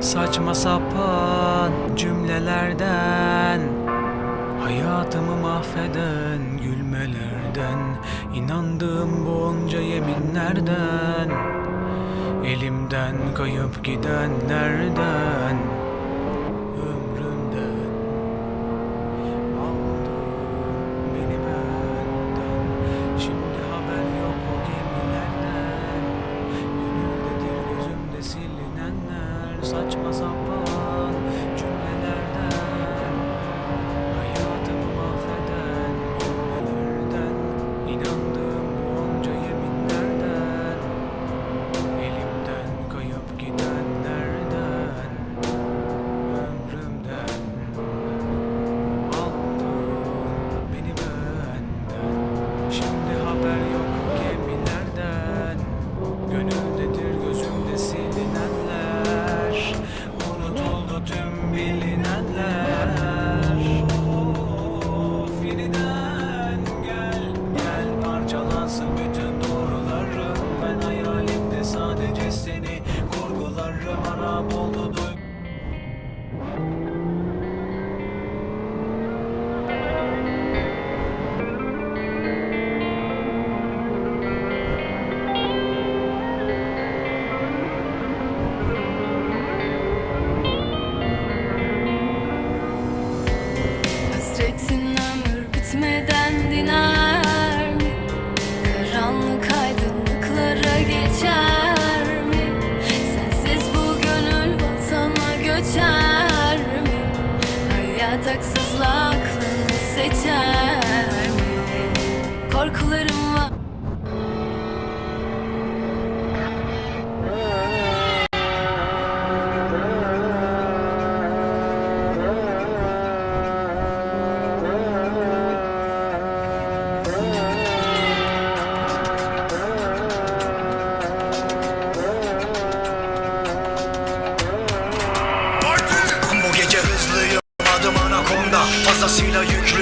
Saçma sapan cümlelerden Hayatımı mahveden gülmelerden inandığım bonca yeminlerden Elimden kayıp gidenlerden. was. Yollarım harap oldu Yataksızla aklını seçer mi? Korkularım Fazlasıyla yük.